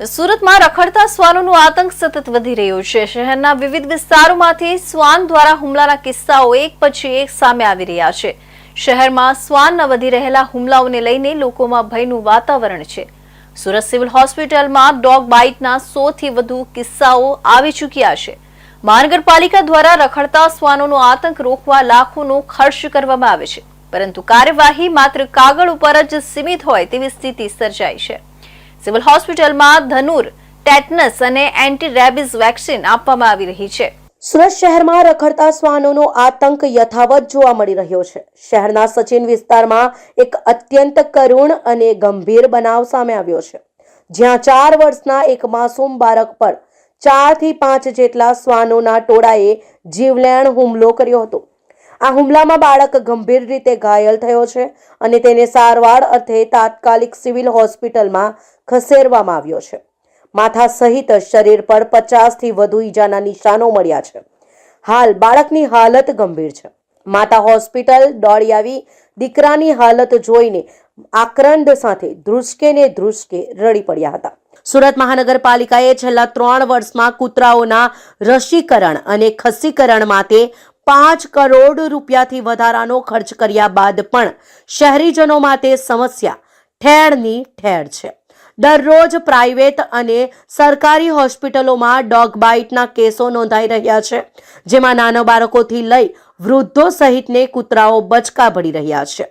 સુરતમાં રખડતા શ્વાનોનો આતંક સતત વધી રહ્યો છે. શહેરના વિવિધ વિસ્તારોમાંથી શ્વાન દ્વારા હુમલાના કિસ્સાઓ એક પછી એક સામે આવી રહ્યા છે. શહેરમાં શ્વાનના વધી રહેલા હુમલાઓને લઈને લોકોમાં ભયનું વાતાવરણ છે. સુરત સિવિલ હોસ્પિટલમાં ડોગ બાઇટના સો થી વધુ કિસ્સાઓ આવી ચૂક્યા છે. મહાનગરપાલિકા દ્વારા રખડતા શ્વાનોનો આતંક રોકવા લાખોનો ખર્ચ કરવામાં આવે છે. પરંતુ કાર્યવાહી માત્ર કાગળ ઉપર જ સીમિત હોય તેવી સ્થિતિ સર્જાઈ છે. સિવિલ હોસ્પિટલમાં ધનુર, ટેટનસ અને એન્ટી રેબિઝ વેક્સિન આપવામાં આવી રહી છે. સુરત શહેરમાં રખડતા શ્વાનોનો આતંક યથાવત જોવા મળી રહ્યો છે. શહેરના સચિન વિસ્તારમાં એક અત્યંત કરુણ અને ગંભીર બનાવ સામે આવ્યો છે. જ્યાં ચાર વર્ષના એક માસૂમ બાળક પર ચારથી પાંચ જેટલા શ્વાનોના ટોળાએ જીવલેણ હુમલો કર્યો હતો. આ હુમલામાં બાળક ગંભીર રીતે ઘાયલ થયો છે અને તેને સારવાર અર્થે તાત્કાલિક સિવિલ હોસ્પિટલમાં ખસેડવામાં આવ્યો છે. માથા સહિત શરીર પર પચાસથી વધુ ઈજાના નિશાનો મળ્યા છે. હાલ બાળકની હાલત ગંભીર છે. માતા હોસ્પિટલ દોડી આવી, દીકરાની હાલત જોઈને આક્રંદ સાથે ધ્રુસકે ને ધ્રુસકે રડી પડ્યા હતા. સુરત મહાનગરપાલિકાએ છેલ્લા ત્રણ વર્ષમાં કૂતરાઓના રસીકરણ અને ખસીકરણ માટે પાંચ કરોડ રૂપિયાથી વધારાનો ખર્ચ કર્યા બાદ પણ શહેરીજનો માટે સમસ્યા ઠેરની ઠેર છે. દરરોજ પ્રાઇવેટ અને સરકારી હોસ્પિટલોમાં ડોગ બાઇટના કેસો નોંધાઈ રહ્યા છે, જેમાં નાના બાળકોથી લઈ વૃદ્ધો સહિતને કૂતરાઓ બચકા ભળી રહ્યા છે.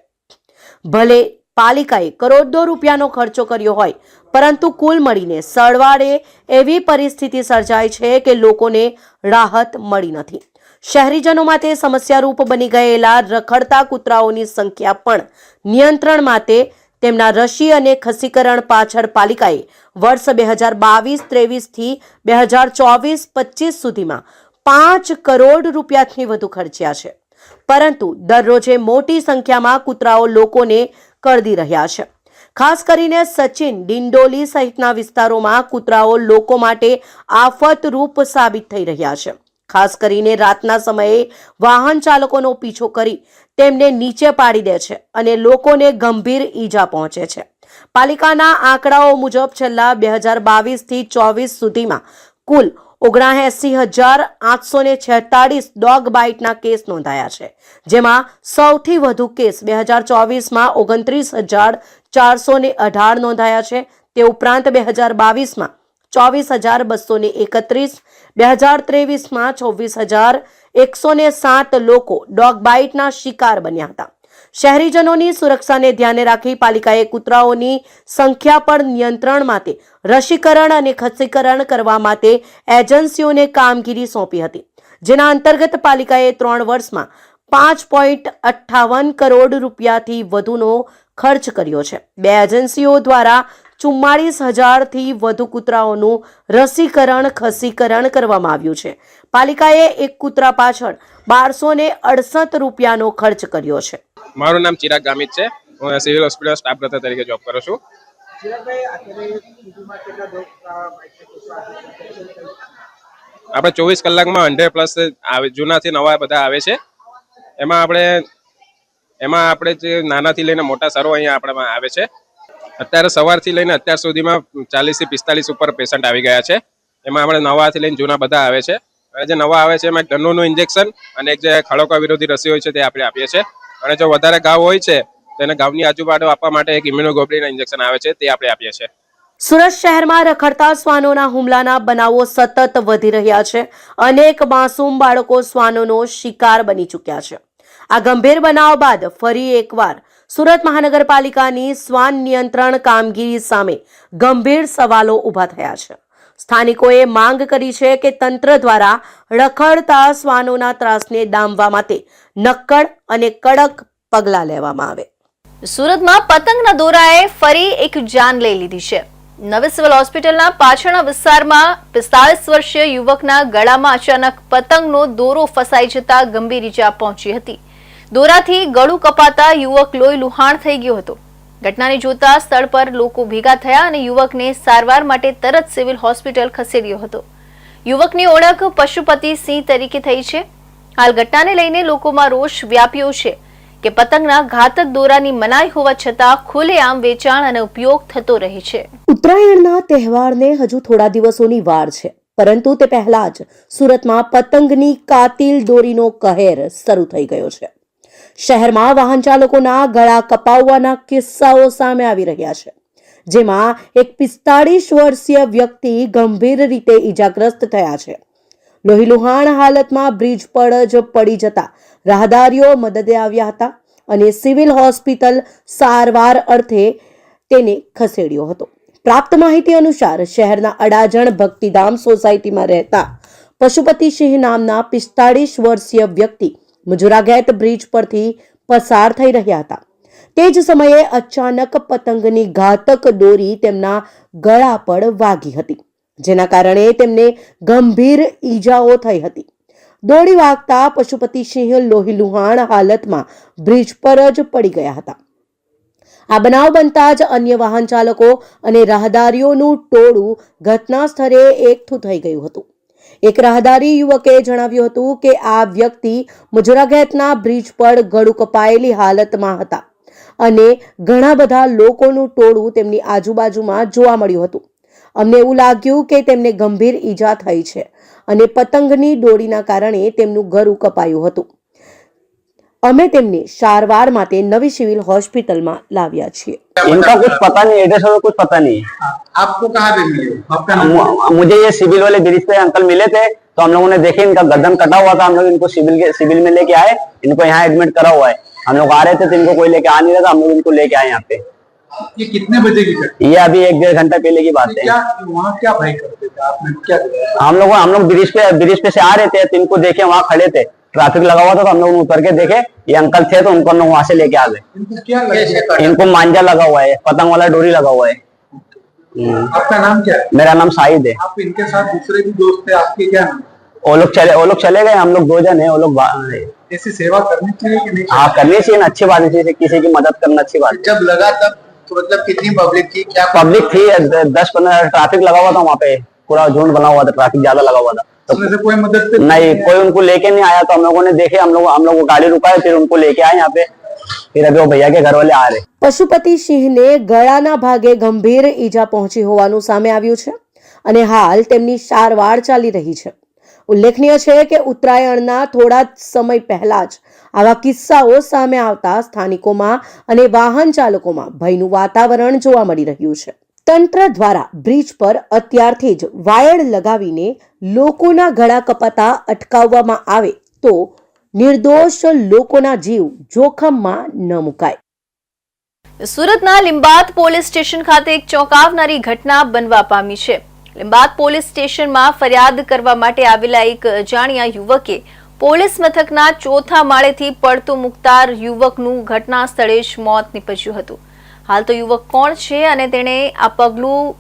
ભલે પાલિકાએ કરોડો રૂપિયાનો ખર્ચો કર્યો હોય, પરંતુ કુલ મળીને સરવાળે એવી પરિસ્થિતિ સર્જાય છે કે લોકોને રાહત મળી નથી. શહેરીજનો માટે સમસ્યારૂપ બની ગયેલા રખડતા કૂતરાઓની સંખ્યા પણ નિયંત્રણ માટે તેમના રસી અને ખસીકરણ પાછળ પાલિકાએ વર્ષ બે હજાર બાવીસ ત્રેવીસથી બે હજાર ચોવીસ, પચીસ સુધીમાં પાંચ કરોડ રૂપિયાથી વધુ ખર્ચ્યા છે. પરંતુ દરરોજે મોટી સંખ્યામાં કૂતરાઓ લોકોને કરડી રહ્યા છે. ખાસ કરીને સચિન ડિંડોલી સહિતના વિસ્તારોમાં કૂતરાઓ લોકો માટે આફતરૂપ સાબિત થઈ રહ્યા છે. ખાસ કરીને રાતના સમયે વાહન ચાલકોનો પીછો કરી તેમને નીચે પાડી દે છે અને લોકોને ગંભીર ઈજા પહોંચે છે. પાલિકાના આંકડાઓ મુજબ છેલ્લા બે હજાર બાવીસથી ચોવીસ સુધીમાં કુલ ઓગણાએસી હજાર આઠસો ને છેતાળીસ ડોગ બાઇટના કેસ નોંધાયા છે, જેમાં સૌથી વધુ કેસ બે હજાર ચોવીસમાં ઓગણત્રીસ હજાર ચારસો અઢાર નોંધાયા છે. તે ઉપરાંત બે હજાર બાવીસમાં ચોવીસ હજાર બસો ને એકત્રીસ, બે હજાર ત્રેવીસમાં છવ્વીસ હજાર એકસો ને સાત લોકો ડોગ બાઇટના શિકાર બન્યા હતા. શહેરીજનોની સુરક્ષાને ધ્યાને રાખી પાલિકાએ કૂતરાઓની સંખ્યા પર નિયંત્રણ માટે રસીકરણ અને ખસીકરણ કરવા માટે એજન્સીઓને કામગીરી સોંપી હતી. જેના અંતર્ગત પાલિકાએ ત્રણ વર્ષમાં પાંચ પોઈન્ટ અઠ્ઠાવન કરોડ રૂપિયાથી વધુનો ખર્ચ કર્યો છે. બે એજન્સીઓ દ્વારા ચુમ્માળીસ હજારથી વધુ કૂતરાઓનું રસીકરણ, ખસીકરણ કરવામાં આવ્યું છે. પાલિકાએ એક કૂતરા પાછળ બારસો ને અડસઠ રૂપિયાનો ખર્ચ કર્યો છે. મારું નામ ચિરાગ ગામિત છે. હું સિવિલ હોસ્પિટલ સ્ટાફ કરતા તરીકે જોબ કરું છું? આપણે ચોવીસ કલાકમાં હંડ્રેડ પ્લસ જૂનાથી નવા બધા આવે છે. એમાં આપણે એમાં આપણે જે નાનાથી લઈને મોટા સારો અહીંયા આપણામાં આવે છે. અત્યારે સવારથી લઈને અત્યાર સુધીમાં ચાલીસથી પિસ્તાલીસ ઉપર પેશન્ટ આવી ગયા છે. એમાં આપણે નવાથી લઈને જૂના બધા આવે છે. અને જે નવા આવે છે એમાં એક ઇન્જેક્શન અને એક જે ખડોકા વિરોધી રસી હોય છે તે આપણે આપીએ છીએ. અને જો વધારે ઘાવ હોય છે, તો એને ઘાવની આજુબાજુ આપવા માટે એક ઇમ્યુનોગ્લોબ્લિન ઇન્જેક્શન આવે છે તે આપણે આપીએ છીએ. સુરત શહેરમાં રખડતા શ્વાનોના હુમલાના બનાવો સતત વધી રહ્યા છે. અનેક માસૂમ બાળકો શ્વાનોનો શિકાર બની ચૂક્યા છે. આ ગંભીર બનાવ બાદ ફરી એકવાર સુરત મહાનગરપાલિકાની શ્વાન નિયંત્રણ કામગીરી સામે ગંભીર સવાલો ઊભા થયા છે. સ્થાનિકોએ માંગ કરી છે કે તંત્ર દ્વારા રખડતા શ્વાનોના ત્રાસને ડામવા માટે નક્કડ અને કડક પગલાં લેવામાં આવે. સુરતમાં પતંગના દોરાએ ફરી એક જાન લઈ લીધી છે. નવી સિવિલ હોસ્પિટલના પાછળના વિસ્તારમાં પિસ્તાળીસ વર્ષીય યુવકના ગળામાં અચાનક પતંગનો દોરો ફસાઈ જતા ગંભીર ઈજા પહોંચી હતી. દોરાથી ગળું કપાતા યુવક લોહી લુહાણ થઈ ગયો હતો. ઘટનાને જોતા સ્થળ પર લોકો ભેગા થયા અને યુવકને સારવાર માટે તરત સિવિલ હોસ્પિટલ ખસેડ્યો હતો. યુવકની ઓળખ પશુપતિ સિંહ તરીકે થઈ છે. હાલ ઘટનાને લઈને લોકોમાં રોષ વ્યાપ્યો છે કે પતંગના ઘાતક દોરાની મનાઈ હોવા છતાં ખુલ્લેઆમ વેચાણ અને ઉપયોગ થતો રહે છે. ઉત્તરાયણના તહેવારને હજુ થોડા દિવસોની વાર છે, પરંતુ તે પહેલા જ સુરતમાં પતંગની કાતિલ દોરીનો કહેર શરૂ થઈ ગયો છે. શહેરમાં વાહન ચાલકોના ગળા કપાવવાના કિસ્સાઓ સામે આવી રહ્યા છે, જેમાં એક પિસ્તાળીસ વર્ષીય વ્યક્તિ ગંભીર રીતે ઈજાગ્રસ્ત થયા છે. લોહીલુહાણ હાલતમાં બ્રિજ પર જ પડી જતા રાહદારીઓ મદદે આવ્યા હતા અને સિવિલ હોસ્પિટલ સારવાર અર્થે તેને ખસેડ્યો હતો. પ્રાપ્ત માહિતી અનુસાર શહેરના અડાજણ ભક્તિધામ સોસાયટીમાં રહેતા પશુપતિ સિંહ નામના પિસ્તાળીસ વર્ષીય વ્યક્તિ મુજુરાગેત બ્રિજ પરથી પસાર થઈ રહ્યા હતા. તે જ સમયે અચાનક પતંગની ઘાતક દોરી તેમના ગળા પર વાગી હતી, જેના કારણે તેમને ગંભીર ઈજાઓ થઈ હતી. દોડી વાગતા પશુપતિસિંહ લોહીલુહાણ હાલતમાં બ્રિજ પર જ પડી ગયા હતા. આ બનાવ બનતા જ અન્ય વાહન ચાલકો અને રાહદારીઓનું ટોળું ઘટના સ્થળે એકઠું થઈ ગયું હતું. એક રાહદારી યુવકે જણાવ્યું હતું કે આ વ્યક્તિ મુજરાગેતના બ્રિજ પર ગળું કપાયેલી હાલતમાં હતા અને ઘણા બધા લોકોનું ટોળું તેમની આજુબાજુમાં જોવા મળ્યું હતું. અમને એવું લાગ્યું કે તેમને ગંભીર ઈજા થઈ છે અને પતંગની દોરીના કારણે તેમનું ગળું કપાયું હતું. અમે તેમને સારવાર માટે નવી સિવિલ હોસ્પિટલમાં લાવ્યા છીએ इनका कुछ पता नहीं एड्रेस और कुछ पता नहीं है आपको कहाँ पे मिले आपका नाम मु- मुझे ये सिविल वाले ब्रिज पे अंकल मिले थे तो हम लोगों ने देखे इनका गर्दन कटा हुआ था हम लोग इनको सिविल के सिविल में लेके आए इनको यहाँ एडमिट करा हुआ है हम लोग आ रहे थे तो इनको कोई लेके आ नहीं रहा था हम लोग इनको लेके आए यहाँ पे ये कितने बजे की घटना ये अभी एक डेढ़ घंटा पहले की बात है? है क्या वहाँ क्या भाई करते थे आपने क्या किया? हम लोग हम लोग ब्रिज पे ब्रिज पे से आ रहे थे तो इनको देखे वहाँ खड़े थे ट्रैफ़िक लगा हुआ था तो हम लोग उतर के देखे ये अंकल थे तो उनको हम लोग वहाँ से लेके आ गए। इनको क्या लगा? इनको मांझा लगा हुआ है पतंग वाला डोरी लगा हुआ है। हम्म, आपका नाम क्या? है मेरा नाम साहिद है। आप इनके साथ दूसरे भी दोस्त थे आपके क्या नाम? वो लोग चले वो लोग चले गए हम लोग दो जन है वो लोग ऐसी सेवा करनी चाहिए कि नहीं? हाँ करनी चाहिए ना अच्छी बात है किसी किसी की मदद करना अच्छी बात जब लगा तब तो मतलब कितनी पब्लिक थी क्या पब्लिक थी दस पंद्रह ट्रैफ़िक लगा हुआ था वहाँ पे पूरा झुंड बना हुआ था ट्रैफ़िक ज़्यादा लगा हुआ था। तो उसमें से कोई मदद से नहीं कोई उनको लेके नहीं आया तो हम लोगों ने देखे हम लोग हम लोग वो गाड़ी रुकाए फिर उनको लेके आए यहाँ पे फिर अभी वो भैया के घर वाले आ रहे પશુપતિ સિંહને ગળાના ભાગે ગંભીર ઈજા પહોંચી હોવાનું સામે આવ્યું છે અને હાલ તેમની સારવાર ચાલી રહી છે ઉલ્લેખનીય છે કે ઉત્તરાયણના થોડા જ સમય પહેલા જ આવા કિસ્સાઓ સામે આવતા સ્થાનિકોમાં અને વાહન ચાલકોમાં ભયનું વાતાવરણ જોવા મળી રહ્યું છે તંત્ર દ્વારા બ્રિજ પર અત્યારથી જ વાયર લગાવીને લોકોના ગળા કપાતા અટકાવવામાં આવે તો નિર્દોષ લોકોના જીવ જોખમમાં ન મુકાય. સુરતના લિંબાત પોલીસ સ્ટેશન ખાતે એક ચોંકાવનારી ઘટના બનવા પામી છે. લિંબાત પોલીસ સ્ટેશનમાં ફરિયાદ કરવા માટે આવેલા એક અજાણ્યા યુવકે પોલીસ મથકના ચોથા માળેથી પડતું મુકતા યુવકનું ઘટના સ્થળે જ મોત નીપજ્યું હતું. હાલ તો યુવક કોણ છે અને તેણે આ પગલું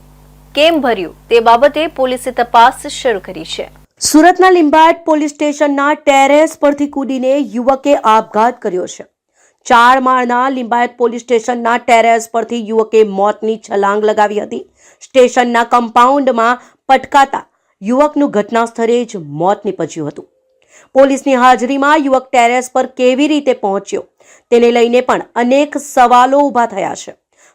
કેમ ભર્યું? તે બાબતે પોલીસે તપાસ શરૂ કરી છે. સુરતના લિંબાયત પોલીસ સ્ટેશનના ટેરેસ પરથી કૂદીને યુવકે આપઘાત કર્યો છે. ચાર માળના લિંબાયત પોલીસ સ્ટેશનના ટેરેસ પરથી યુવકે મોતની છલાંગ લગાવી હતી. સ્ટેશનના કમ્પાઉન્ડમાં પટકાતા યુવકનું ઘટના સ્થળે જ મોત નીપજ્યું હતું. પોલીસની હાજરીમાં યુવક ટેરેસ પર કેવી રીતે પહોંચ્યો? તેને લઈને પણ અનેક સવાલો ઊભા થયા છે.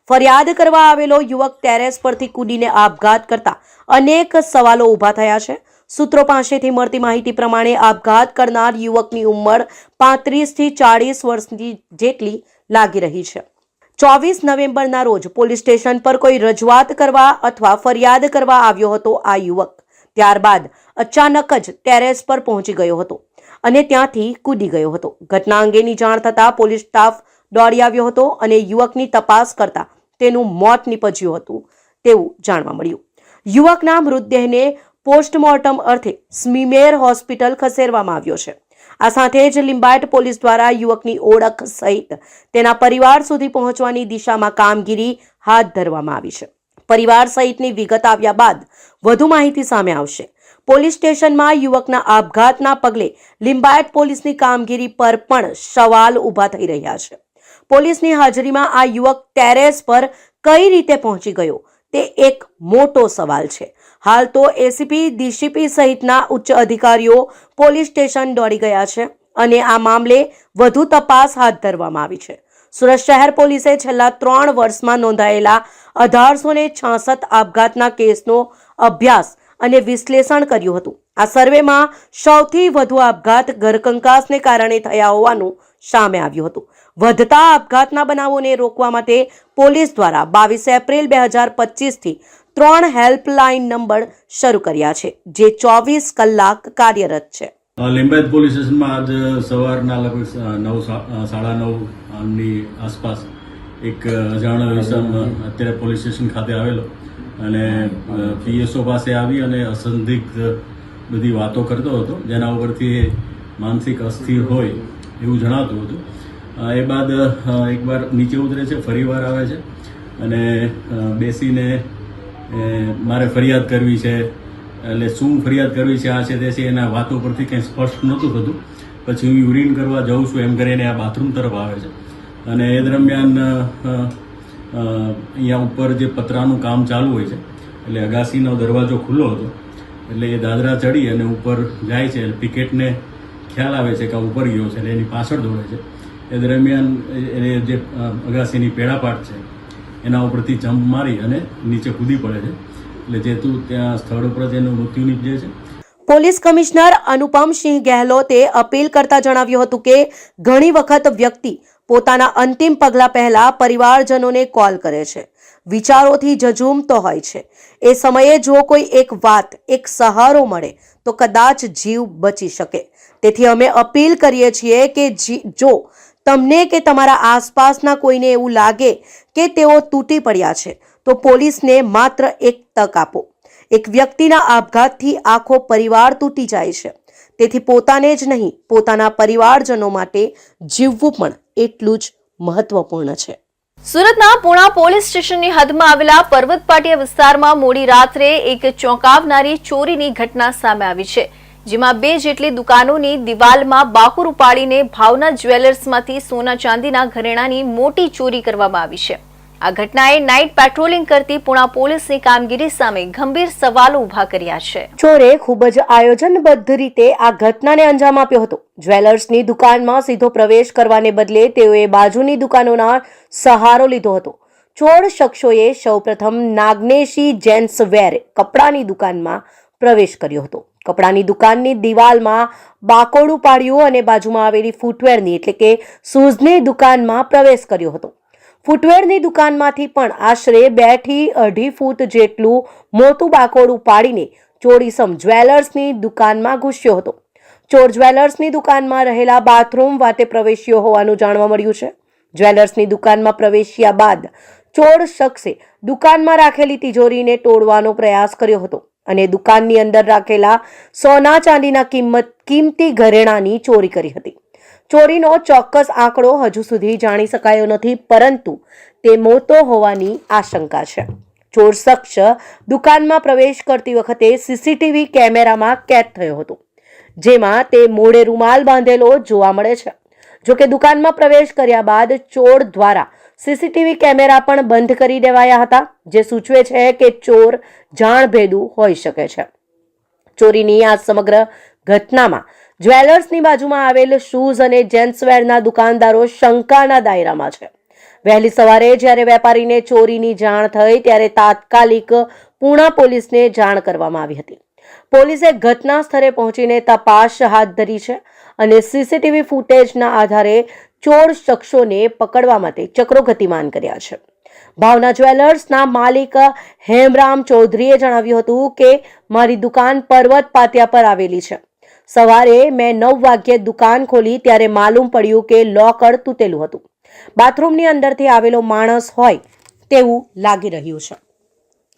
ફરિયાદ કરવા આવેલો યુવક ટેરેસ પરથી કૂદીને આપઘાત કરતા અનેક સવાલો ઊભા થયા છે. સૂત્રો પાસેથી મળતી માહિતી પ્રમાણે આપઘાત કરનાર યુવકની ઉંમર પાંત્રીસથી ચાળીસ વર્ષની જેટલી લાગી રહી છે. ચોવીસ નવેમ્બરના રોજ પોલીસ સ્ટેશન પર કોઈ રજૂઆત કરવા અથવા ફરિયાદ કરવા આવ્યો હતો આ યુવક. ત્યારબાદ અચાનક જ ટેરેસ પર પહોંચી ગયો હતો. અને ત્યાંથી કૂદી ગયો હતો. ઘટના અંગેની જાણ થતાં પોલીસ સ્ટાફ દોડી આવ્યો હતો અને યુવકની તપાસ કરતા તેનું મોત નીપજ્યું હતું તેવું જાણવા મળ્યું. યુવકના મૃતદેહને પોસ્ટમોર્ટમ અર્થે સ્મીમેર હોસ્પિટલ ખસેડવામાં આવ્યો છે. આ સાથે જ લિંબાયત પોલીસ દ્વારા યુવકની ઓળખ સહિત તેના પરિવાર સુધી પહોંચવાની દિશામાં કામગીરી હાથ ધરવામાં આવી છે. પરિવાર સહિતની વિગત આવ્યા બાદ વધુ માહિતી સામે આવશે. પોલીસ સ્ટેશનમાં યુવકના આપઘાતના પગલે લિંબાયત પોલીસની કામગીરી પર પણ સવાલ ઊભા થઈ રહ્યા છે. પોલીસની હાજરીમાં આ યુવક ટેરેસ પર કઈ રીતે પહોંચી ગયો? તે એક મોટો સવાલ છે. હાલ તો એસીપી, ડીસીપી સહિતના ઉચ્ચ અધિકારીઓ પોલીસ સ્ટેશન દોડી ગયા છે અને આ મામલે વધુ તપાસ હાથ ધરવામાં આવી છે. સુરત શહેર પોલીસે છેલ્લા ત્રણ વર્ષમાં નોંધાયેલા અઢારસો ને છાસઠ આપઘાતના કેસનો અભ્યાસ અને વિશ્લેષણ કર્યું હતું. આ સર્વેમાં સૌથી વધુ આપઘાત ઘરકંકાસને કારણે થયા હોવાનું સામે આવ્યું હતું. વધતા આપઘાતના બનાવોને રોકવા માટે પોલીસ દ્વારા બાવીસ એપ્રિલ બે હજાર પચીસથી ત્રણ હેલ્પલાઇન નંબર શરૂ કર્યા છે, જે ચોવીસ કલાક કાર્યરત છે. લિંબાયત પોલીસ સ્ટેશનમાં આજ સવારના લગભગ નવ સાડા નવની આસપાસ એક, અજાણ્યો વિષમ અત્યારે પોલીસ સ્ટેશન ખાતે આવેલો. અને પીએસઓ પાસે આવી અને અસંદિગ્ધ બધી વાતો કરતો હતો. જેના ઉપરથી માનસિક અસ્થિર હોય એવું જણાતું હતું. એ બાદ એકવાર નીચે ઉતરે છે ફરીવાર આવે છે અને બેસીને મારે ફરિયાદ કરવી છે. એટલે શું ફરિયાદ કરવી છે, આ છે તે છે, એના વાતો પરથી કંઈ સ્પષ્ટ નહોતું થતું. પછી હું યુરિન કરવા જાઉં છું, એમ કરીને આ બાથરૂમ તરફ આવે છે. અને એ દરમિયાન અહીંયા ઉપર જે પતરાનું કામ ચાલુ હોય છે, એટલે અગાસીનો દરવાજો ખુલ્લો હતો, એટલે એ દાદરા ચડી અને ઉપર જાય છે પિકેટને ખ્યાલ આવે છે કે ઉપર ગયો છે, એટલે એની પાછળ દોડે છે. એ દરમિયાન એ- જે અગાસીની પેડાપાટ છે, એના ઉપરથી જમ્પ મારી અને નીચે કૂદી પડે છે. એટલે જેતું ત્યાં સ્થળ ઉપર જ એનું મૃત્યુ નીપજે છે. પોલીસ કમિશનર અનુપમસિંહ ગેહલોતે અપીલ કરતા જણાવ્યું હતું કે ઘણી વખત વ્યક્તિ પોતાના અંતિમ પગલા પહેલા પરિવારજનોને કોલ કરે છે. વિચારોથી જજુમતો હોય છે. એ સમયે જો કોઈ એક વાત, એક સહારો મળે, તો કદાચ જીવ બચી શકે. તેથી અમે અપીલ કરીએ છીએ કે જી- તમને કે તમારા આસપાસના કોઈને એવું લાગે કે તેઓ તૂટી પડ્યા છે, તો પોલીસને માત્ર એક તક આપો. એક વ્યક્તિના આપઘાતથી આખો પરિવાર તૂટી જાય છે. તેથી પોતાને જ નહીં, પોતાના પરિવારજનો માટે જીવવું પણ એટલું જ મહત્વપૂર્ણ છે. સુરતના પુણા પોલીસ સ્ટેશનની હદમાં આવેલા પર્વત પાટિયા વિસ્તારમાં મોડી રાત્રે એક ચોંકાવનારી ચોરીની ઘટના સામે આવી છે, જેમાં બે જેટલી દુકાનોની દિવાલમાં બાકુર ઉપાડીને ભાવના જ્વેલર્સમાંથી સોના ચાંદીના ઘરેણાની મોટી ચોરી કરવામાં આવી છે. આ ઘટનાએ નાઇટ પેટ્રોલિંગ કરતી પુણા પોલીસની કામગીરી સામે ગંભીર સવાલો ઊભા કર્યા છે. ચોરે ખૂબ જ આયોજનબદ્ધ રીતે આ ઘટનાને અંજામ આપ્યો હતો. જ્વેલર્સની દુકાનમાં સીધો પ્રવેશ કરવાને બદલે તેઓએ બાજુની દુકાનોના સહારો લીધો હતો. ચોર શખ્સોએ સૌપ્રથમ નાગનેશી જેન્ટ્સ વેર કપડાની દુકાનમાં પ્રવેશ કર્યો હતો. કપડાની દુકાનની દિવાલમાં બાકોડું પાડ્યું અને બાજુમાં આવેલી ફૂટવેરની એટલે કે શૂઝની દુકાનમાં પ્રવેશ કર્યો હતો. ફૂટવેરની દુકાનમાંથી પણ આશરે બે અઢી ફૂટ જેટલું મોટું બાકોડું પાડીને ચોરીસમ જ્વેલર્સની દુકાનમાં ઘૂસ્યો હતો. ચોર જ્વેલર્સની દુકાનમાં રહેલા બાથરૂમ વાતે પ્રવેશ્યો હોવાનું જાણવા મળ્યું છે. જ્વેલર્સની દુકાનમાં પ્રવેશ્યા બાદ ચોર શખ્સે દુકાનમાં રાખેલી તિજોરીને તોડવાનો પ્રયાસ કર્યો હતો અને દુકાનની અંદર રાખેલા સોના ચાંદીના કિંમત કિંમતી ઘરેણાની ચોરી કરી હતી. ચોરીનો ચોક્કસ આંકડો હજુ સુધી જાણી શકાયો નથી, પરંતુ તે મોટો હોવાની આશંકા છે. ચોર શખ્સ દુકાનમાં પ્રવેશ કરતી વખતે સીસીટીવી કેમેરામાં કેદ થયો હતો, જેમાં તે મોડે રૂમાલ બાંધેલો જોવા મળે છે. જોકે દુકાનમાં પ્રવેશ કર્યા બાદ ચોર દ્વારા સીસીટીવી કેમેરા પણ બંધ કરી દેવાયા હતા, જે સૂચવે છે કે ચોર જાણભેદુ હોઈ શકે છે. ચોરીની આ સમગ્ર ઘટનામાં જ્વેલર્સની બાજુમાં આવેલ શૂઝ અને જેન્ટ્સવેરના દુકાનદારો શંકાના દાયરામાં છે. વહેલી સવારે જ્યારે વેપારીને ચોરીની જાણ થઈ ત્યારે તાત્કાલિક પૂણા પોલીસને જાણ કરવામાં આવી હતી. પોલીસે ઘટના સ્થળે પહોંચીને તપાસ હાથ ધરી છે અને સીસીટીવી ફૂટેજના આધારે ચોર શખ્સોને પકડવા માટે ચક્રો ગતિમાન કર્યા છે. ભાવના જ્વેલર્સના માલિક હેમરામ ચૌધરીએ જણાવ્યું હતું કે, મારી દુકાન પર્વત પાત્યા પર આવેલી છે. સવારે મેં નવ વાગ્યે દુકાન ખોલી ત્યારે માલુમ પડ્યું કે લોકર તૂટેલું હતું. બાથરૂમની અંદરથી આવેલો માણસ હોય તેવું લાગી રહ્યું છે.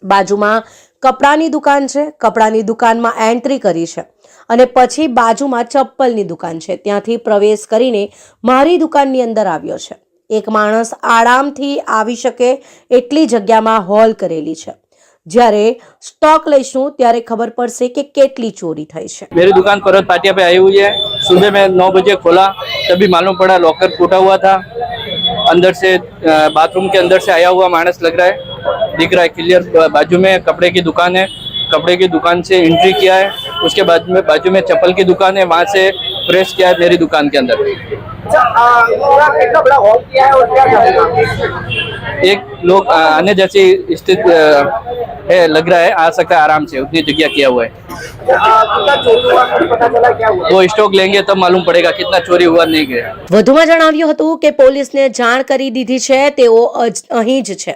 બાજુમાં કપડાની દુકાન છે. કપડાની દુકાનમાં એન્ટ્રી કરી છે અને પછી બાજુમાં ચપ્પલની દુકાન છે. ત્યાંથી પ્રવેશ કરીને મારી દુકાનની અંદર આવ્યો છે. એક માણસ આરામથી આવી શકે એટલી જગ્યામાં હોલ કરેલી છે. જ્યારે સ્ટોક લઈશું ત્યારે ખબર પડશે કે કેટલી ચોરી થઈ છે मेरी दुकान पर्वत पाटिया पे आई हुई है सुबह में नौ बजे खोला तभी मालूम पड़ा लॉकर टूटा हुआ था अंदर से अ, बाथरूम के अंदर से आया हुआ मानस लग रहा है दिख रहा है क्लियर बाजू में कपड़े की दुकान है कपड़े की दुकान से एंट्री किया है उसके बाद में बाजू में चप्पल की दुकान है वहाँ से प्रेस किया है मेरी दुकान के अंदर अच्छा आ, पूरा कितना बड़ा हॉल किया है और क्या चलेगा एक लोग अ, आने जैसी स्थिति अ, है लग रहा है आ सकता है आराम से उतनी जगह किया हुआ है आ, कितना चोरी हुआ कुछ पता चला क्या हुआ वो स्टॉक लेंगे तब मालूम पड़ेगा कितना चोरी हुआ नहीं गया વધુમાં જણાવ્યું હતું કે પોલીસને જાણ કરી દીધી છે તેઓ અજ- અહીં જ છે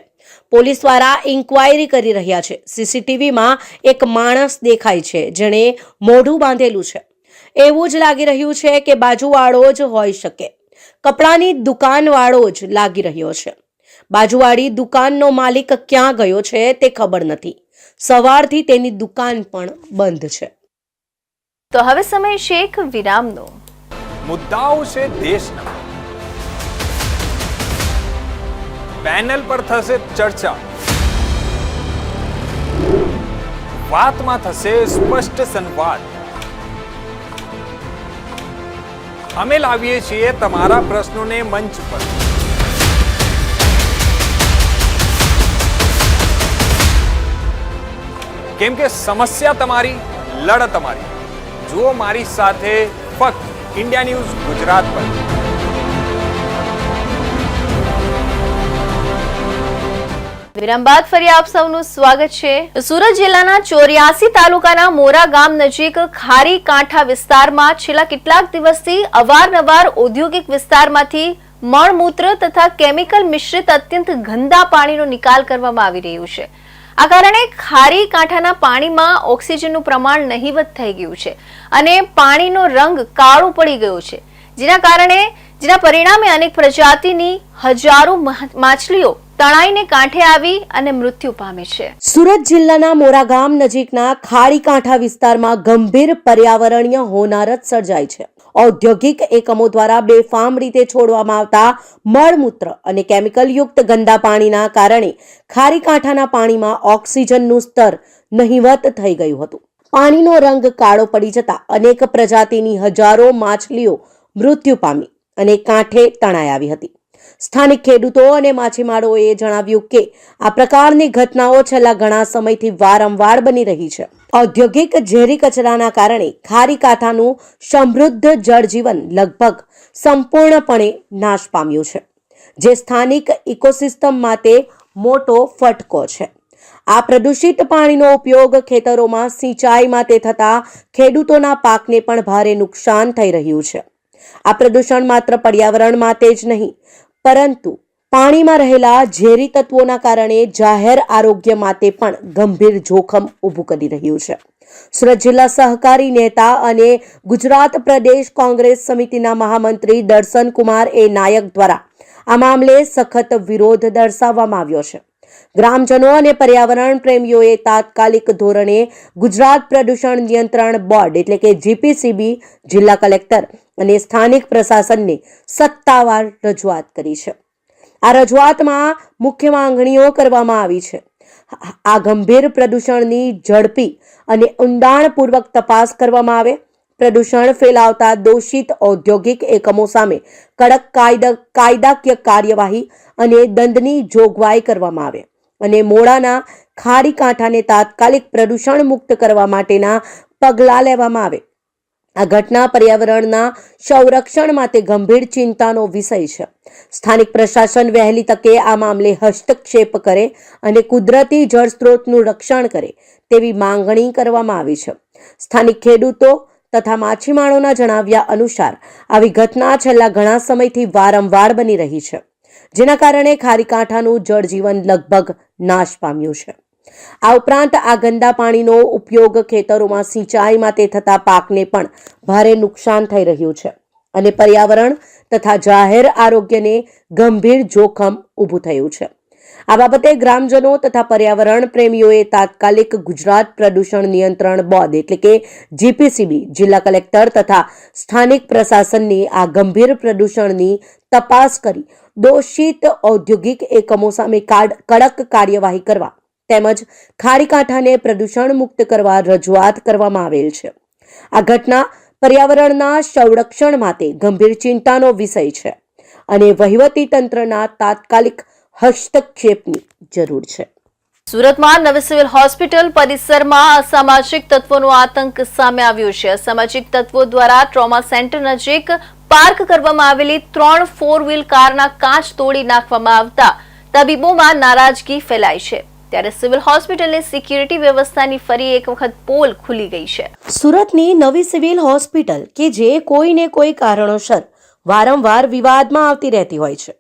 પોલીસ દ્વારા ઇન્ક્વાયરી કરી રહ્યા છે સીસીટીવીમાં એક માણસ દેખાય છે જેણે મોઢું બાંધેલું છે એવું જ લાગી રહ્યું છે કે બાજુવાળો જ હોઈ શકે કપડાની દુકાનવાળો જ લાગી રહ્યો છે બાજુવાળી દુકાનનો માલિક ક્યાં ગયો છે તે ખબર નથી. સવારથી તેની દુકાન પણ બંધ છે. તો હવે સમય શેખ વિરામનો. મુદ્દાઓ છે દેશના. પેનલ પર થશે ચર્ચા. વાતમાં થશે સ્પષ્ટ સંવાદ. અમે લાવીએ છીએ તમારા પ્રશ્નોને મંચ પર. કેમ કે સમસ્યા તમારી લડત તમારી. જુઓ મારી સાથે ફક્ત ઇન્ડિયા ન્યૂઝ ગુજરાત પર. વિરામ બાદ ફરી આપ સૌનું સ્વાગત છે. સુરત જિલ્લાના ચોર્યાસી તાલુકાના મોરા ગામ નજીક ખારી કાંઠા વિસ્તારમાં છેલ્લા કેટલાક દિવસથી અવારનવાર ઔદ્યોગિક વિસ્તારમાંથી મળમૂત્ર તથા કેમિકલ મિશ્રિત અત્યંત ગંદા પાણીનો નિકાલ કરવામાં આવી રહ્યું છે. આ કારણે ખારી કાંઠાના પાણીમાં ઓક્સિજનનું પ્રમાણ નહીવત થઈ ગયું છે અને પાણીનો રંગ કાળો પડી ગયો છે, જેના કારણે, જેના પરિણામે અનેક પ્રજાતિની હજારો માછલીઓ તણાઈને કાંઠે આવી અને મૃત્યુ પામે છે. સુરત જિલ્લાના મોરા ગામ નજીકના ખાડી કાંઠા વિસ્તારમાં ગંભીર પર્યાવરણીય હોનારત સર્જાય છે. ઔદ્યોગિક એકમો દ્વારા બેફામ રીતે છોડવામાં આવતા મળમૂત્ર અને કેમિકલયુક્ત ગંદા પાણીના કારણે ખારી કાંઠાના પાણીમાં ઓક્સિજનનું સ્તર નહિવત થઈ ગયું હતું. પાણીનો રંગ કાળો પડી જતા અનેક પ્રજાતિની હજારો માછલીઓ મૃત્યુ પામી અને કાંઠે તણાઈ આવી હતી. સ્થાનિક ખેડૂતો અને માછીમારોએ જણાવ્યું કે, આ પ્રકારની ઘટનાઓ છેલ્લા ઘણા સમયથી વારંવાર બની રહી છે. ઔદ્યોગિક ઝેરી કચરાના કારણે ખારી કાંઠાનું સમૃદ્ધ જળજીવન લગભગ સંપૂર્ણપણે નાશ પામ્યું છે, જે સ્થાનિક ઇકોસિસ્ટમ માટે મોટો ફટકો છે. આ પ્રદૂષિત પાણીનો ઉપયોગ ખેતરોમાં સિંચાઈ માટે થતા ખેડૂતોના પાકને પણ ભારે નુકસાન થઈ રહ્યું છે. આ પ્રદૂષણ માત્ર પર્યાવરણ માટે જ નહીં, પરંતુ પાણીમાં રહેલા ઝેરી તત્વોના કારણે જાહેર આરોગ્ય માટે પણ ગંભીર જોખમ ઊભું કરી રહ્યું છે. સુરત જિલ્લા સહકારી નેતા અને ગુજરાત પ્રદેશ કોંગ્રેસ સમિતિના મહામંત્રી દર્શન કુમાર એ નાયક દ્વારા આ મામલે સખત વિરોધ દર્શાવવામાં આવ્યો છે. ગ્રામજનો અને પર્યાવરણ પ્રેમીઓએ તાત્કાલિક ધોરણે ગુજરાત પ્રદૂષણ નિયંત્રણ બોર્ડ એટલે કે જીપીસીબી, જિલ્લા કલેક્ટર અને સ્થાનિક પ્રશાસનને સત્તાવાર રજૂઆત કરી છે. આ રજૂઆતમાં મુખ્ય માંગણીઓ કરવામાં આવી છે. આ ગંભીર પ્રદૂષણની ઝડપી અને ઊંડાણપૂર્વક તપાસ કરવામાં આવે. પ્રદૂષણ ફેલાવતા દોષિત ઔદ્યોગિક એકમો સામે કડક કાયદા, કાયદાકીય કાર્યવાહી અને દંડની જોગવાઈ કરવામાં આવે અને મોડાના ખાડી કાંઠાને તાત્કાલિક પ્રદૂષણ મુક્ત કરવા માટેના પગલાં લેવામાં આવે. આ ઘટના પર્યાવરણના સંરક્ષણ માટે ગંભીર ચિંતાનો વિષય છે. સ્થાનિક પ્રશાસન વહેલી તકે આ મામલે હસ્તક્ષેપ કરે અને કુદરતી જળસ્ત્રોતનું રક્ષણ કરે તેવી માંગણી કરવામાં આવી છે. સ્થાનિક ખેડૂતો તથા માછીમારોના જણાવ્યા અનુસાર, આવી ઘટના છેલ્લા ઘણા સમયથી વારંવાર બની રહી છે, જેના કારણે ખારીકાંઠાનું જળજીવન લગભગ નાશ પામ્યું છે. આ ઉપરાંત આ ગંદા પાણીનો ઉપયોગ ખેતરોમાં સિંચાઈ માટે થતા પાકને પણ ભારે નુકસાન થઈ રહ્યું છે. અને પર્યાવરણ તથા જાહેર આરોગ્યને ગંભીર જોખમ ઊભું થયું છે. આ બાબતે ગ્રામજનો તથા પર્યાવરણ પ્રેમીઓએ તાત્કાલિક ગુજરાત પ્રદૂષણ નિયંત્રણ બોર્ડ એટલે કે જીપીસીબી જિલ્લા કલેક્ટર તથા સ્થાનિક પ્રશાસનની આ ગંભીર પ્રદૂષણની તપાસ કરી દોષિત ઔદ્યોગિક એકમો સામે કાડ- કડક કાર્યવાહી કરવા તેમજ ખાડીકાંઠાને પ્રદૂષણ મુક્ત કરવા રજૂઆત કરવામાં આવેલ છે. આ ઘટના પર્યાવરણના સંરક્ષણ માટે ગંભીર ચિંતાનો વિષય છે અને વહીવટી તંત્રના તાત્કાલિક હસ્તક્ષેપની જરૂર છે. સુરતમાં નવી સિવિલ હોસ્પિટલ પરિસરમાં અસામાજિક તત્વોનો આતંક સામે આવ્યો છે. અસામાજિક તત્વો દ્વારા ટ્રોમા સેન્ટર નજીક પાર્ક કરવામાં આવેલી ત્રણ ફોર વ્હીલ કારના કાચ તોડી નાખવામાં આવતા તબીબોમાં નારાજગી ફેલાઈ છે. ત્યારે સિવિલ હોસ્પિટલની સિક્યુરિટી વ્યવસ્થાની ફરી એક વખત પોલ ખુલી ગઈ છે. સુરતની નવી સિવિલ હોસ્પિટલ કે જે કોઈને કોઈ કારણોસર વારંવાર વિવાદમાં આવતી રહેતી હોય છે.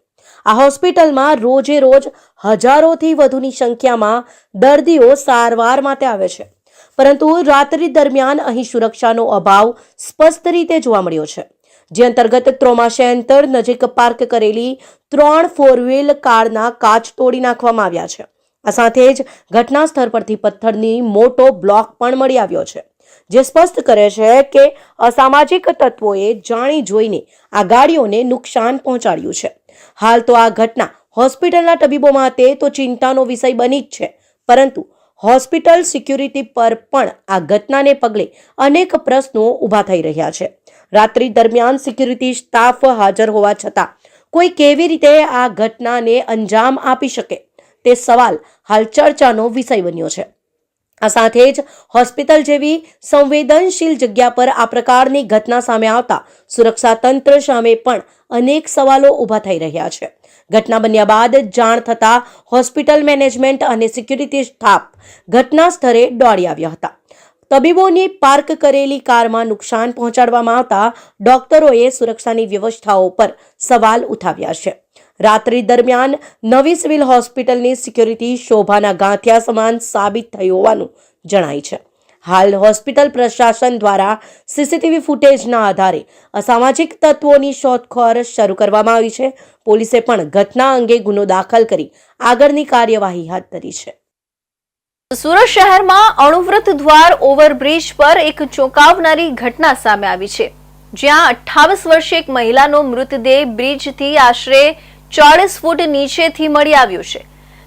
આ હોસ્પિટલમાં રોજે રોજ હજારોથી વધુની સંખ્યામાં દર્દીઓ સારવાર માટે આવે છે. પરંતુ રાત્રિ દરમિયાન અહીં સુરક્ષાનો અભાવ સ્પષ્ટ રીતે જોવા મળ્યો છે. જે અંતર્ગત ત્રોમા નજીક પાર્ક કરેલી ત્રણ ફોર વ્હીલ કારના કાચ તોડી નાખવામાં આવ્યા છે. આ સાથે જ ઘટના સ્થળ પરથી પથ્થરની મોટો બ્લોક પણ મળી આવ્યો છે, જે સ્પષ્ટ કરે છે કે અસામાજિક તત્વોએ જાણી જોઈને આ ગાડીઓને નુકસાન પહોંચાડ્યું છે. હાલ તો આ ઘટના હોસ્પિટલના તબીબો માટે તો ચિંતાનો વિષય બની જ છે, પરંતુ હોસ્પિટલ સિક્યુરિટી પર પણ આ ઘટનાને પગલે અનેક પ્રશ્નો ઊભા થઈ રહ્યા છે. રાત્રિ દરમિયાન સિક્યુરિટી સ્ટાફ હાજર હોવા છતાં કોઈ કેવી રીતે આ ઘટનાને અંજામ આપી શકે? તે સવાલ હાલ ચર્ચાનો વિષય બન્યો છે. આ સાથે જ હોસ્પિટલ જેવી સંવેદનશીલ જગ્યા પર આ પ્રકારની ઘટના સામે આવતા સુરક્ષા તંત્ર સામે પણ અનેક સવાલો ઊભા થઈ રહ્યા છે. ઘટના બન્યા બાદ જાણ થતાં હોસ્પિટલ મેનેજમેન્ટ અને સિક્યુરિટી સ્ટાફ ઘટના સ્થળે દોડી આવ્યા હતા. તબીબોની પાર્ક કરેલી કારમાં નુકસાન પહોંચાડવામાં આવતા ડોક્ટરોએ સુરક્ષાની વ્યવસ્થાઓ પર સવાલ ઉઠાવ્યા છે. રાત્રિ દરમિયાન નવી સિવિલ હોસ્પિટલની સિક્યુરિટી શોભાના ગાંઠિયા સમાન સાબિત થઈ હોવાનું જણાય છે. હાલ હોસ્પિટલ પ્રશાસન દ્વારા સીસીટીવી ફૂટેજના આધારે અસામાજિક તત્વોની શોધખોળ શરૂ કરવામાં આવી છે. પોલીસે પણ ઘટના અંગે ગુનો દાખલ કરી આગળની કાર્યવાહી હાથ ધરી છે. સુરત શહેરમાં અણુવ્રત દ્વાર ઓવરબ્રિજ પર એક ચોંકાવનારી ઘટના સામે આવી છે. જ્યાં અઠ્ઠાવીસ વર્ષીય એક મહિલાનો મૃતદેહ બ્રિજથી આશરે ચોળીસ ફૂટ નીચેથી મળી આવ્યું છે.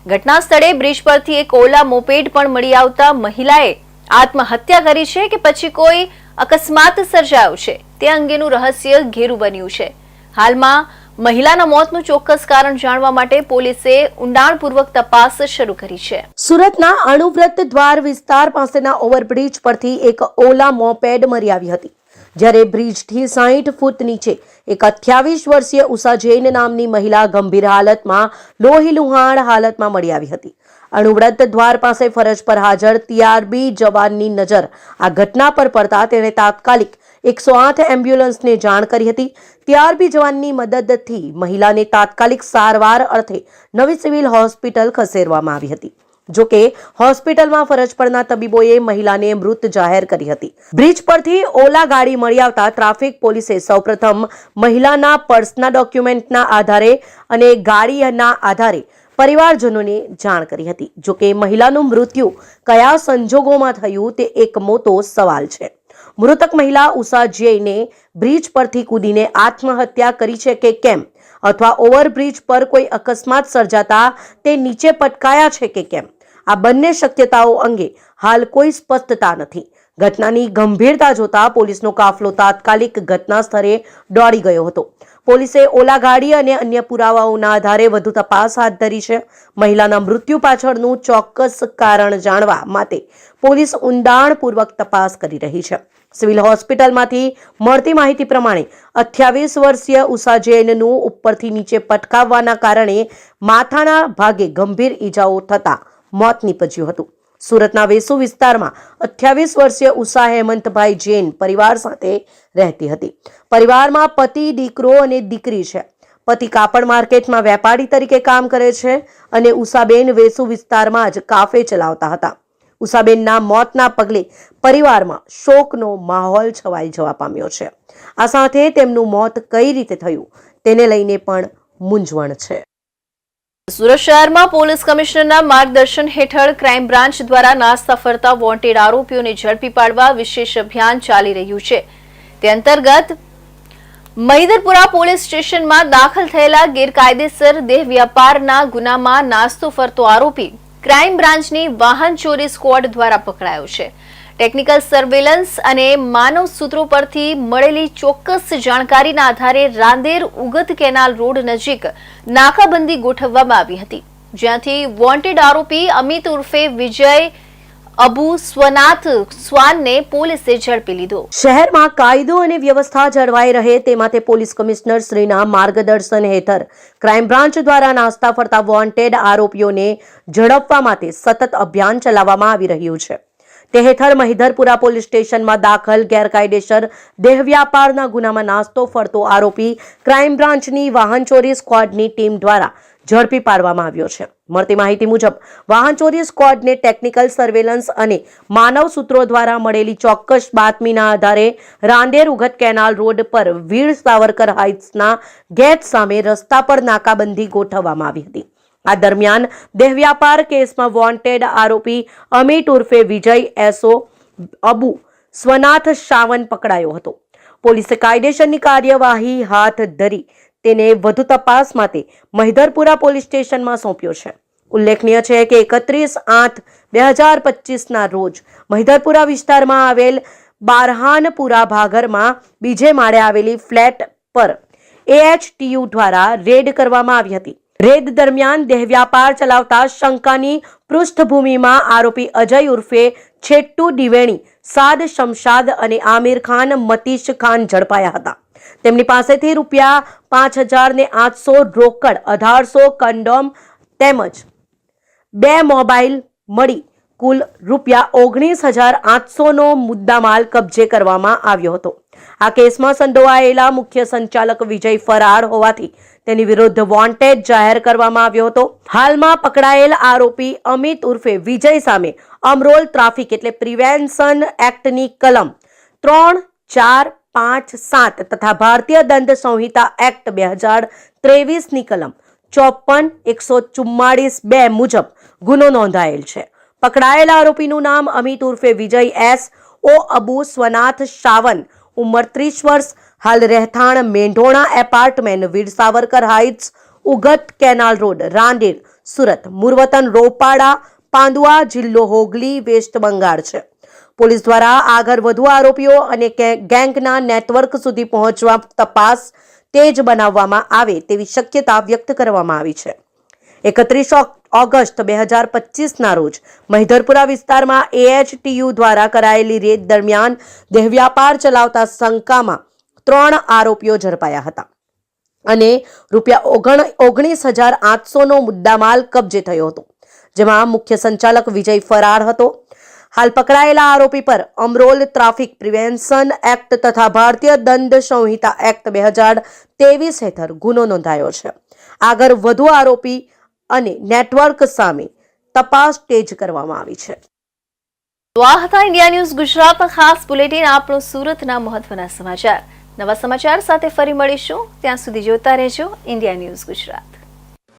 ઘટના સ્થળે બ્રિજ પરથી એક ઓલા મોપેડ પણ મળી આવતા મહિલાએ આત્મહત્યા કરી છે કે પછી કોઈ અકસ્માત સર્જાયો છે તે અંગેનું રહસ્ય ઘેરું બન્યું છે. હાલમાં મહિલાના મોતનું ચોક્કસ કારણ જાણવા માટે પોલીસે ઊંડાણપૂર્વક તપાસ શરૂ કરી છે. સુરતના અણુવ્રત દ્વાર વિસ્તાર પાસેના ઓવરબ્રિજ પરથી એક ઓલા મોપેડ મરી આવી હતી. જ્યારે બ્રિજથી સાહીઠ ફૂટ નીચે એક અઠ્યાવીસ વર્ષીય ઉષા જૈન નામની મહિલા ગંભીર હાલતમાં લોહી લુહાણ હાલતમાં મળી આવી હતી. અણુવ્રત દ્વાર પાસે ફરજ પર હાજર ટીઆરબી જવાનની નજર આ ઘટના પર પડતા તેણે તાત્કાલિક એકસો આઠ એમ્બ્યુલન્સને જાણ કરી હતી. ટીઆરબી જવાનની મદદથી મહિલાને તાત્કાલિક સારવાર અર્થે નવી સિવિલ હોસ્પિટલ ખસેડવામાં આવી હતી. જો કે હોસ્પિટલમાં ફરજ પરના તબીબોએ મહિલાને મૃત જાહેર કરી હતી. બ્રિજ પરથી ઓલા ગાડી મળી આવતા ટ્રાફિક પોલીસે સૌપ્રથમ મહિલાના પર્સના ડોક્યુમેન્ટના આધારે અને ગાડીના આધારે પરિવારજનોને જાણ કરી હતી. જો કે મહિલાનું મૃત્યુ કયા સંજોગોમાં થયું તે એક મોટો સવાલ છે. મૃતક મહિલા ઉષા જૈને બ્રિજ પરથી કૂદીને આત્મહત્યા કરી છે કે કેમ? અથવા ઓવરબ્રિજ પર કોઈ અકસ્માત સર્જાતા તે નીચે પટકાયા છે કે કેમ? આ બંને શક્યતાઓ અંગે હાલ કોઈ સ્પષ્ટતા નથી. ઘટનાની ગંભીરતા જોતા પોલીસનો કાફલો તાત્કાલિક ઘટના સ્થળે દોડી ગયો હતો. પોલીસે ઓલા ગાડી અને અન્ય પુરાવાઓના આધારે વધુ તપાસ હાથ ધરી છે. મહિલાના મૃત્યુ પાછળનું ચોક્કસ કારણ જાણવા માટે પોલીસ ઊંડાણપૂર્વક તપાસ કરી રહી છે. સિવિલ હોસ્પિટલમાંથી મળતી માહિતી પ્રમાણે અઠ્યાવીસ વર્ષીય ઉષા જૈનનું ઉપરથી નીચે પટકાવવાના કારણે માથાના ભાગે ગંભીર ઈજાઓ થતા મોત નીપજ્યું હતું. સુરતના વેસુ વિસ્તારમાં અઠ્યાવીસ વર્ષીય ઉષા હેમંતભાઈ જૈન પરિવાર સાથે રહેતી હતી. પરિવારમાં પતિ, દીકરો અને દીકરી છે. પતિ કાપડ માર્કેટમાં વેપારી તરીકે કામ કરે છે અને ઉષાબેન વેસુ વિસ્તારમાં જ કાફે ચલાવતા હતા. ઉષાબેનના મોતના પગલે પરિવારમાં શોકનો માહોલ છવાઈ જવા પામ્યો છે. આ સાથે તેમનું મોત કઈ રીતે થયું, તેને લઈને પણ મૂંઝવણ છે. સુરત શહેરમાં પોલીસ કમિશનરના માર્ગદર્શન હેઠળ ક્રાઇમ બ્રાન્ચ દ્વારા નાસ્તા ફરતા વોન્ટેડ આરોપીઓને ઝડપી પાડવા વિશેષ અભિયાન ચાલી રહ્યું છે. તે અંતર્ગત મહિદરપુરા પોલીસ સ્ટેશનમાં દાખલ થયેલા ગેરકાયદેસર દેહ વ્યાપારના ગુનામાં નાસ્તો ફરતો આરોપી ક્રાઇમ બ્રાન્ચની વાહન ચોરી સ્કવોડ દ્વારા પકડાયો છે. ટેકનિકલ સર્વેલન્સ અને માનવ સૂત્રો પરથી મળેલી ચોક્કસ જાણકારીના આધારે રાંદેર ઉગત કેનાલ રોડ નજીક નાકાબંધી ગોઠવવામાં આવી હતી. જ્યાંથી વોન્ટેડ આરોપી અમિત ઉર્ફે વિજય અબુ સ્વનાથ સ્વાનને પોલીસે ઝડપી લીધો. શહેરમાં કાયદો અને વ્યવસ્થા જળવાઈ રહે તે માટે પોલીસ કમિશનર શ્રીના માર્ગદર્શન હેઠળ ક્રાઇમ બ્રાન્ચ દ્વારા નાસ્તા ફરતા વોન્ટેડ આરોપીઓને ઝડપવા માટે સતત અભિયાન ચલાવવામાં આવી રહ્યું છે. તે હેઠળ મહિધરપુરા પોલીસ સ્ટેશનમાં દાખલ ગેરકાયદેસર દેહ વ્યાપારના ગુનામાં નાસ્તો ફરતો આરોપી ક્રાઇમ બ્રાન્ચની વાહન ચોરી સ્ક્વોડની ટીમ દ્વારા ઝડપી પાડવામાં આવ્યો છે. મળતી માહિતી મુજબ, વાહન ચોરી સ્ક્વોડને ટેકનિકલ સર્વેલન્સ અને માનવ સૂત્રો દ્વારા મળેલી ચોક્કસ બાતમીના આધારે રાંદેર ઉગત કેનાલ રોડ પર વીર સાવરકર હાઇટ્સના ગેટ સામે રસ્તા પર નાકાબંધી ગોઠવવામાં આવી હતી. આ દરમિયાન દેહવ્યાપાર કેસમાં વોન્ટેડ આરોપી અમિત ઉર્ફે વિજય એસો અબુ સ્વનાથ શાવન પકડાયો હતો. પોલીસે કાયદેસરની કાર્યવાહી હાથ ધરી તેને વધુ તપાસ માટે મહિધરપુરા પોલીસ સ્ટેશનમાં સોંપ્યો છે. ઉલ્લેખનીય છે કે એકત્રીસ આઠ બે હજાર પચીસના રોજ મહિધરપુરા વિસ્તારમાં આવેલ બારહાનપુરા ભાગરમાં બીજે માળે આવેલી ફ્લેટ પર એએચટીયુ દ્વારા રેડ કરવામાં આવી હતી. રેડ દરમિયાન દેહ વ્યાપાર ચલાવતા શંકાની પૃષ્ઠભૂમિમાં આરોપી અજય ઉર્ફે છેટ્ટુ દિવેણી સાદ શમશાદ અને આમિર ખાન, મતીશ ખાન ઝડપાયા હતા. તેમની પાસેથી રૂપિયા પાંચ હજાર ને આઠસો રોકડ, અઢારસો કંડોમ તેમજ બે મોબાઈલ મળી. કુલ રૂપિયા ઓગણીસ હજાર આઠસોનો મુદ્દામાલ કબજે કરવામાં આવ્યો હતો. આ કેસમાં સંડોવાયેલા મુખ્ય સંચાલક વિજય ફરાર હોવાથી તેની વિરુદ્ધ વોન્ટેડ જાહેર કરવામાં આવ્યો હતો. હાલમાં પકડાયેલ આરોપી અમિત ઉર્ફે વિજય સામે અમરોલ ટ્રાફિક એટલે પ્રિવેન્શન એક્ટની કલમ ત્રણ ચાર પાંચ સાત તથા ભારતીય દંડ સંહિતા એક્ટ બે હજાર ત્રેવીસની કલમ ચોપન એકસો ચુમ્માળીસ બે મુજબ ગુનો નોંધાયેલ છે. પકડાયેલા આરોપીનું નામ અમિત ઉર્ફે વિજય એસ ઓ અબુ સ્વનાથ શાવન, ઉંમર ત્રીસ વર્ષ હાલ રહેઠાણ Mendhona apartment Veer Savarkar heights, Ugat canal road, Rander, Surat, Murvatan, Ropada, Pandua, જિલ્લો હોગલી, વેસ્ટ બંગાળ છે. પોલીસ દ્વારા આગળ વધુ આરોપીઓ અને ગેંગના નેટવર્ક સુધી પહોંચવા તપાસ તેજ બનાવવામાં આવે તેવી શક્યતા વ્યક્ત કરવામાં આવી છે. એકત્રીસ ઓગસ્ટ બે હજાર પચીસના રોજ મહિધરપુરા વિસ્તારમાં એએચટીયુ દ્વારા કરાયેલી રેડ દરમિયાન દેહ વ્યાપાર ચલાવતા શંકામાં ત્રણ આરોપીઓ ઝડપાયા હતા. અને રૂપિયા ઓગણ, ઓગણીસ હજાર આઠસોનો મુદ્દામાલ કબજે થયો હતો, જેમાં મુખ્ય સંચાલક વિજય ફરાર હતો. હાલ પકડાયેલા આરોપી પર અમરોલ ટ્રાફિક પ્રિવેન્શન એક્ટ તથા ભારતીય દંડ સંહિતા એક્ટ બે હજાર ત્રેવીસ હેઠળ ગુનો નોંધાયો છે. આગળ વધુ આરોપી અને નેટવર્ક સામે તપાસ તેજ કરવામાં આવી છે. તો ઇન્ડિયા ન્યૂઝ ગુજરાતના ખાસ બુલેટિન આપણો સુરતના મહત્વના સમાચાર. નવા સમાચાર સાથે ફરી મળીશું. ત્યાં સુધી જોતા રહેજો. India news Gujarat.